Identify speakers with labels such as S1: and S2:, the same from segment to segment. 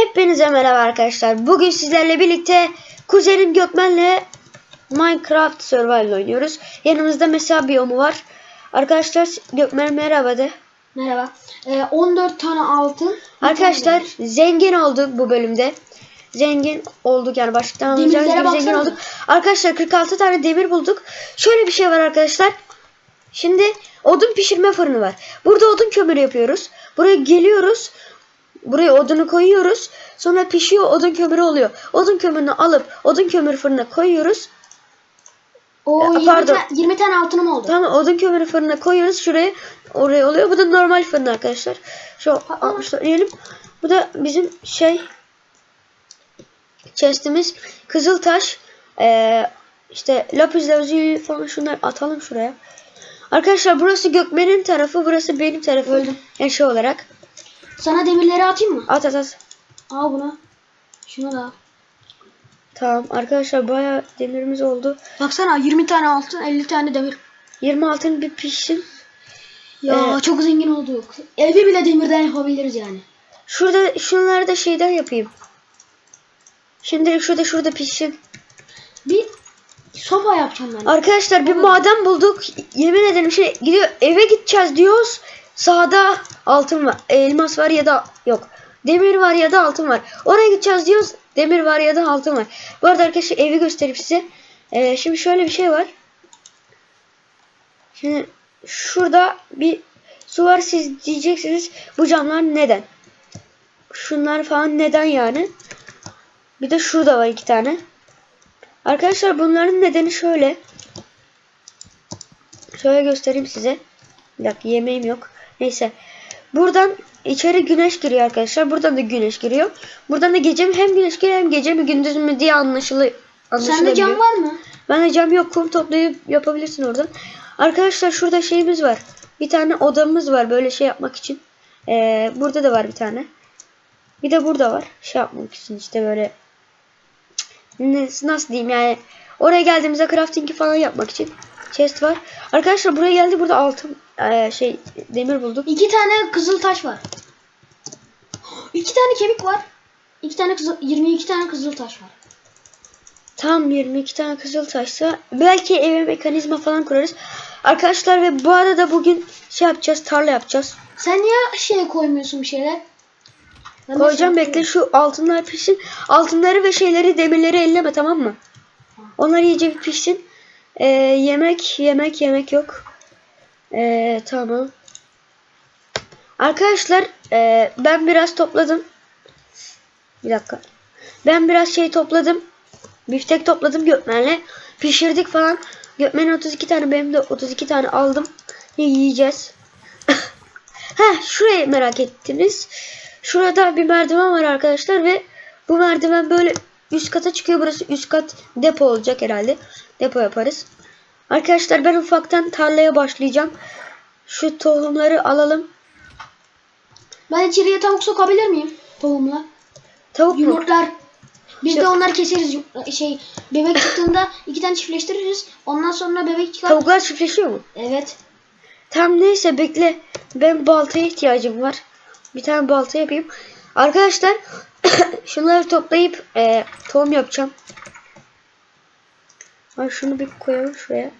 S1: Hepinize merhaba arkadaşlar. Bugün sizlerle birlikte kuzenim Gökmen'le Minecraft Survival oynuyoruz. Yanımızda mesela biyomu var. Arkadaşlar Gökmen merhaba de.
S2: Merhaba. Ee, 14 tane altın.
S1: Arkadaşlar
S2: tane
S1: zengin olduk bu bölümde. Zengin olduk yani başlıktan anlayacağınız gibi zengin olduk. Arkadaşlar 46 tane demir bulduk. Şöyle bir şey var arkadaşlar. Şimdi odun pişirme fırını var. Burada odun kömürü yapıyoruz. Buraya geliyoruz. Buraya odunu koyuyoruz. Sonra pişiyor odun kömürü oluyor. Odun kömürünü alıp odun kömür fırına koyuyoruz.
S2: O
S1: Ee,
S2: 20,
S1: pardon.
S2: ta- 20 tane altınım oldu.
S1: Tamam odun kömürü fırına koyuyoruz. Şuraya oraya oluyor. Bu da normal fırın arkadaşlar. Şu 60 diyelim. Bu da bizim şey chestimiz kızıl taş ee, işte lapis lazuli falan şunları atalım şuraya. Arkadaşlar burası Gökmen'in tarafı, burası benim tarafım.
S2: Öldüm.
S1: Yani şey olarak.
S2: Sana demirleri atayım mı?
S1: At at at.
S2: Al bunu. Şunu da al.
S1: Tamam arkadaşlar bayağı demirimiz oldu.
S2: Baksana 20 tane altın 50 tane demir.
S1: 26'ın bir pişsin.
S2: Ya
S1: Evet.
S2: çok zengin olduk. Evi bile demirden yapabiliriz yani.
S1: Şurada şunları da şeyden yapayım. Şimdilik şurada şurada pişsin.
S2: Bir sopa yapacağım ben.
S1: Arkadaşlar bir maden bulduk. Yemin ederim şey gidiyor eve gideceğiz diyoruz. Sağda altın var. Elmas var ya da yok. Demir var ya da altın var. Oraya gideceğiz diyoruz. Demir var ya da altın var. Bu arada arkadaşlar evi göstereyim size. Ee, şimdi şöyle bir şey var. Şimdi şurada bir su var siz diyeceksiniz bu camlar neden? Şunlar falan neden yani? Bir de şurada var iki tane. Arkadaşlar bunların nedeni şöyle. Şöyle göstereyim size. Bir dakika yemeğim yok. Neyse. Buradan içeri güneş giriyor arkadaşlar. Buradan da güneş giriyor. Buradan da gece mi hem güneş giriyor hem gece mi gündüz mü diye anlaşılı
S2: Sende
S1: anlaşılabiliyor.
S2: cam var mı?
S1: Bende cam yok. Kum toplayıp yapabilirsin oradan. Arkadaşlar şurada şeyimiz var. Bir tane odamız var böyle şey yapmak için. Ee, burada da var bir tane. Bir de burada var. Şey yapmak için işte böyle nasıl diyeyim yani oraya geldiğimizde crafting'i falan yapmak için chest var. Arkadaşlar buraya geldi burada altın ee, şey demir bulduk.
S2: İki tane kızıl taş var. İki tane kemik var. İki tane kızıl, 22 tane kızıl taş var.
S1: Tam 22 tane kızıl taşsa belki eve mekanizma falan kurarız. Arkadaşlar ve bu arada bugün şey yapacağız tarla yapacağız.
S2: Sen niye şey koymuyorsun bir şeyler? Ben
S1: Koyacağım
S2: sana
S1: bekle şu altınlar pişsin. Altınları ve şeyleri demirleri elleme tamam mı? Onlar iyice bir pişsin. Ee, yemek yemek yemek yok. Ee, tamam. Arkadaşlar ee, ben biraz topladım. Bir dakika. Ben biraz şey topladım. Biftek topladım Gökmen'le. Pişirdik falan. Gökmen'in 32 tane benim de 32 tane aldım. Yiyeceğiz. Heh şurayı merak ettiniz. Şurada bir merdiven var arkadaşlar ve bu merdiven böyle üst kata çıkıyor. Burası üst kat depo olacak herhalde. Depo yaparız. Arkadaşlar ben ufaktan tarlaya başlayacağım. Şu tohumları alalım.
S2: Ben içeriye tavuk sokabilir miyim? Tohumla.
S1: Tavuk mu?
S2: Yumurtlar. Biz
S1: Şey-
S2: de onları keseriz. Yum- Şey bebek çıktığında iki tane çiftleştiririz. Ondan sonra bebek çıkar.
S1: Tavuklar çiftleşiyor mu?
S2: Evet.
S1: Tam neyse bekle. Ben baltaya ihtiyacım var. Bir tane balta yapayım. Arkadaşlar şunları toplayıp e, tohum yapacağım. Ha, şunu bir koyalım şuraya.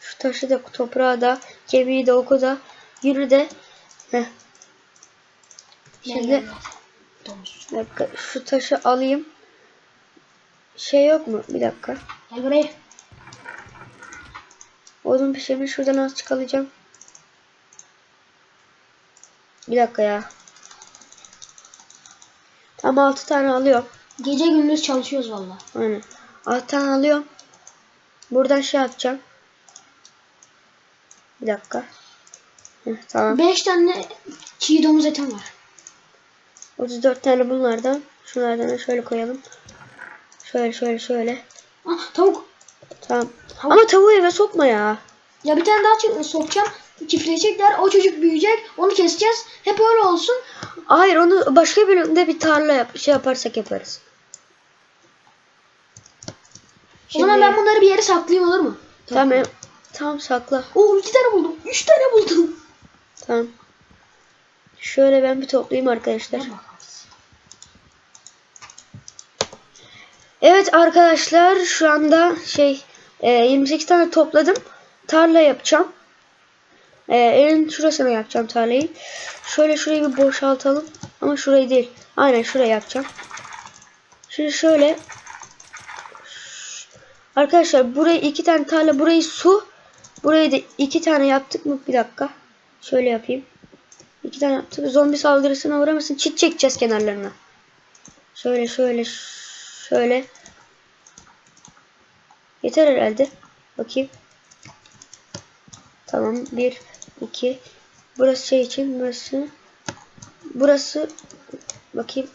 S1: Şu taşı da toprağa da kemiği de oku da yünü de. Heh. Şimdi bir dakika şu taşı alayım. Şey yok mu? Bir dakika.
S2: Gel buraya.
S1: Odun pişirmiş şuradan azıcık alacağım. Bir dakika ya. Tam 6 tane alıyorum.
S2: Gece gündüz çalışıyoruz valla.
S1: Aynen. 6 tane alıyorum. Buradan şey yapacağım. Bir dakika. Heh, tamam.
S2: Beş tane çiğ domuz etim var.
S1: 34 tane bunlardan. Şunlardan da şöyle koyalım. Şöyle şöyle şöyle.
S2: Ah tavuk.
S1: Tamam. Ama tavuğu eve sokma ya.
S2: Ya bir tane daha sokacağım. Çiftleşecekler. O çocuk büyüyecek. Onu keseceğiz. Hep öyle olsun.
S1: Hayır onu başka bölümde bir tarla yap şey yaparsak yaparız.
S2: O zaman ben bunları bir yere saklayayım olur mu?
S1: Tamam. Tamam sakla.
S2: Oo iki tane buldum. Üç tane buldum.
S1: Tamam. Şöyle ben bir toplayayım arkadaşlar. Evet arkadaşlar şu anda şey e, 28 tane topladım. Tarla yapacağım. E, en şurasına yapacağım tarlayı. Şöyle şurayı bir boşaltalım. Ama şurayı değil. Aynen şurayı yapacağım. Şimdi şöyle. Arkadaşlar burayı iki tane tarla burayı su. Burayı da iki tane yaptık mı? Bir dakika. Şöyle yapayım. İki tane yaptık. Zombi saldırısına uğramasın. Çit çekeceğiz kenarlarına. Şöyle şöyle şöyle. Yeter herhalde. Bakayım. Tamam. Bir, iki. Burası şey için. Burası. Burası. Bakayım.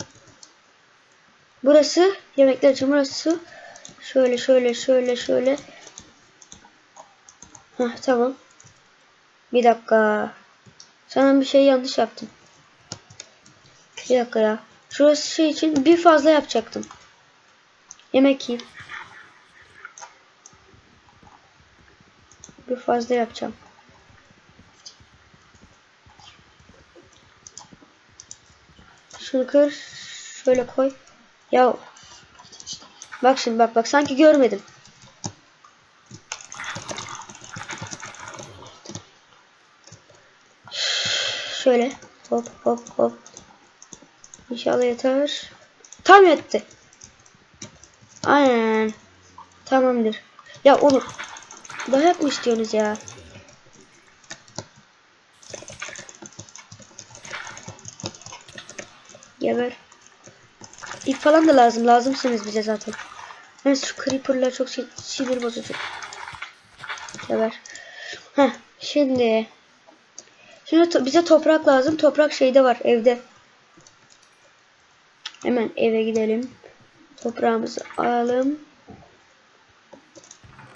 S1: Burası yemekler için. Burası. Şöyle şöyle şöyle şöyle. Heh, tamam. Bir dakika. Sana bir şey yanlış yaptım. Bir dakika ya. Şurası şey için bir fazla yapacaktım. Yemek yiyeyim. Bir fazla yapacağım. Şunu kır. Şöyle koy. Ya bak şimdi bak bak sanki görmedim. Şöyle hop hop hop. İnşallah yeter. Tam yetti. Aynen. Tamamdır. Ya oğlum. Dayak mı istiyorsunuz ya? Geber. İp falan da lazım. Lazımsınız bize zaten. Evet şu creeper'lar çok sin- sinir bozucu. Geber. Heh şimdi. Şimdi to- bize toprak lazım. Toprak şeyde var evde. Hemen eve gidelim. Toprağımızı alalım.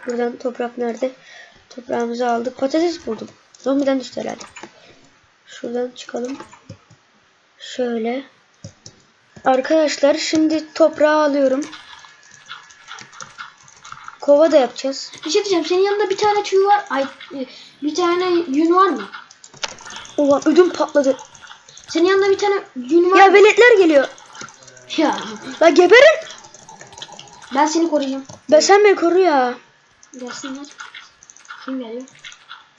S1: Buradan toprak nerede? Toprağımızı aldık. Patates buldum. Zombiden düştü herhalde. Şuradan çıkalım. Şöyle. Arkadaşlar şimdi toprağı alıyorum. Kova da yapacağız.
S2: Bir şey diyeceğim. Senin yanında bir tane tüy var. Ay e, bir tane yün var mı?
S1: Ulan ödüm patladı.
S2: Senin yanında bir tane yün var
S1: Ya
S2: mı?
S1: veletler geliyor.
S2: Ya
S1: La geberin.
S2: ben seni koruyacağım.
S1: Ben sen beni koru ya.
S2: Gelsinler. Kim geliyor?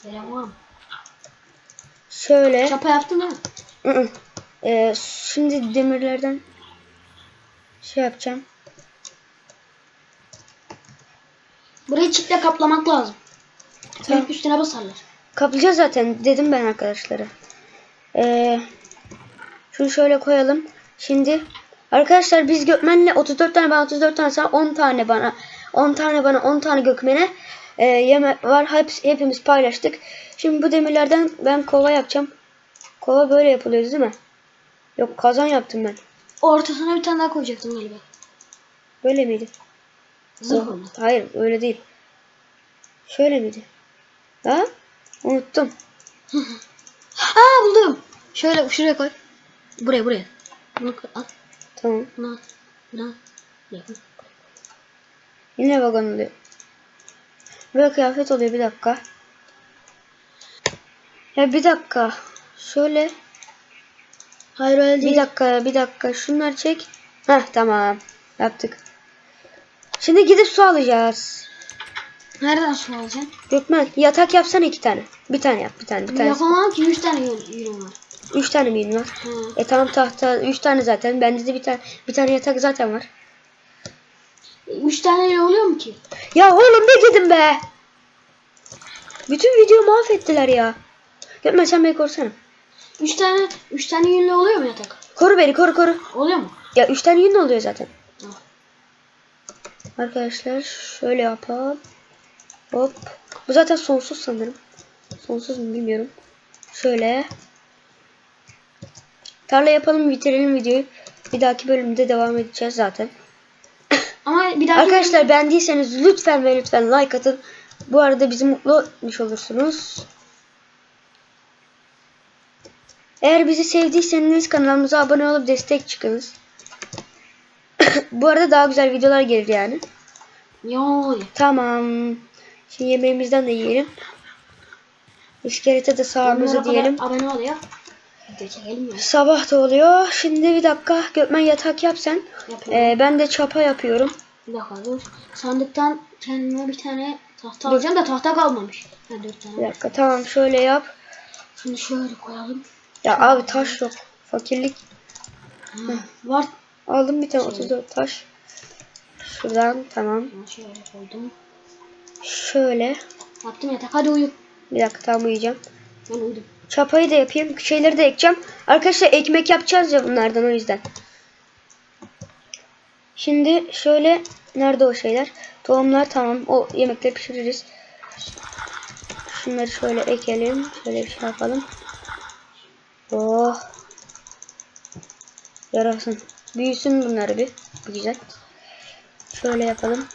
S2: Gelen var mı?
S1: Şöyle.
S2: Çapa yaptın?
S1: Hı hı. Ee, şimdi demirlerden şey yapacağım.
S2: Burayı çitle kaplamak lazım.
S1: Tamam.
S2: Üstüne basarlar.
S1: Kaplayacağız zaten dedim ben arkadaşlara. Ee, şunu şöyle koyalım. Şimdi arkadaşlar biz Gökmen'le 34 tane bana 34 tane sana 10 tane bana 10 tane bana 10 tane Gökmen'e e, yeme var. Hepsi, hepimiz paylaştık. Şimdi bu demirlerden ben kova yapacağım. Kova böyle yapılıyordu değil mi? Yok kazan yaptım ben.
S2: Ortasına bir tane daha koyacaktım galiba.
S1: Böyle miydi?
S2: Zırh.
S1: Hayır öyle değil. Şöyle miydi? Ha? Unuttum.
S2: Aa buldum. Şöyle şuraya koy. Buraya buraya. Bunu. Al.
S1: Tamam.
S2: Bunu al. Bunu al. Buraya koy.
S1: Yine vagon oluyor. Böyle kıyafet oluyor bir dakika. Ya bir dakika. Şöyle.
S2: Hayır öyle
S1: Bir
S2: değil.
S1: dakika bir dakika. Şunları çek. Heh tamam. Yaptık. Şimdi gidip su alacağız.
S2: Nereden su alacaksın?
S1: Gökmen yatak yapsana iki tane. Bir tane yap bir tane. Bir tane.
S2: Yapamam ki 100 tane yün, yün var.
S1: Üç tane mi var?
S2: Hı.
S1: E tamam tahta. Üç tane zaten. Bende de bir tane bir tane yatak zaten var.
S2: 3 tane oluyor mu ki?
S1: Ya oğlum ne dedim be? Bütün videoyu mahvettiler ya. Gökmen sen beni korusana.
S2: 3 tane 3 tane yünle oluyor mu yatak?
S1: Koru beni koru koru.
S2: Oluyor mu?
S1: Ya üç tane yün oluyor zaten.
S2: Tamam.
S1: Arkadaşlar şöyle yapalım. Hop. Bu zaten sonsuz sanırım. Sonsuz mu bilmiyorum. Şöyle. Tarla yapalım bitirelim videoyu. Bir dahaki bölümde devam edeceğiz zaten.
S2: Ama bir daha
S1: Arkadaşlar beğendiyseniz lütfen ve lütfen like atın. Bu arada bizi mutlu etmiş olursunuz. Eğer bizi sevdiyseniz kanalımıza abone olup destek çıkınız. Bu arada daha güzel videolar gelir yani.
S2: Yo.
S1: Tamam. Şimdi yemeğimizden de yiyelim. İskelete de sağımızı diyelim.
S2: abone ol ya.
S1: Sabah da oluyor. Şimdi bir dakika Gökmen yatak yap sen.
S2: Yapıyorum.
S1: Ee, ben de çapa yapıyorum.
S2: Bir dakika dur. Sandıktan kendime bir tane tahta alacağım da tahta kalmamış. Ha, dört tane.
S1: Bir dakika tamam şöyle yap.
S2: Şunu şöyle koyalım.
S1: Ya abi taş yok. Fakirlik.
S2: Ha, var.
S1: Aldım bir tane
S2: Şöyle.
S1: 34 taş. Şuradan tamam.
S2: Şöyle koydum.
S1: Şöyle.
S2: Yaptım yatak. Hadi uyu.
S1: Bir dakika tam uyuyacağım.
S2: Ben uyudum.
S1: Çapayı da yapayım. Şeyleri de ekeceğim. Arkadaşlar ekmek yapacağız ya bunlardan o yüzden. Şimdi şöyle nerede o şeyler? Tohumlar tamam. O yemekleri pişiririz. Şunları şöyle ekelim. Şöyle bir şey yapalım. Oh. Yarasın. Büyüsün bunları bir. Bu güzel. Şöyle yapalım.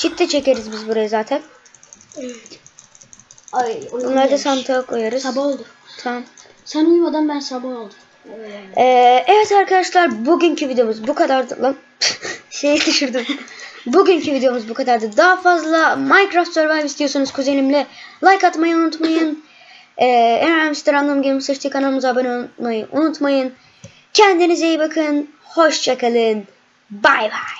S1: Çit de çekeriz biz buraya zaten.
S2: Ay, uykum
S1: Bunları da sandığa koyarız.
S2: Sabah oldu.
S1: Tamam.
S2: Sen uyumadan ben sabah oldum.
S1: Ee, evet arkadaşlar bugünkü videomuz bu kadardı lan. Şeyi düşürdüm. Bugünkü videomuz bu kadardı. Daha fazla Minecraft Survive istiyorsanız kuzenimle like atmayı unutmayın. Ee, en önemlisi Random Game seçtiği kanalımıza abone olmayı unutmayın. Kendinize iyi bakın. Hoşçakalın. Bay bay.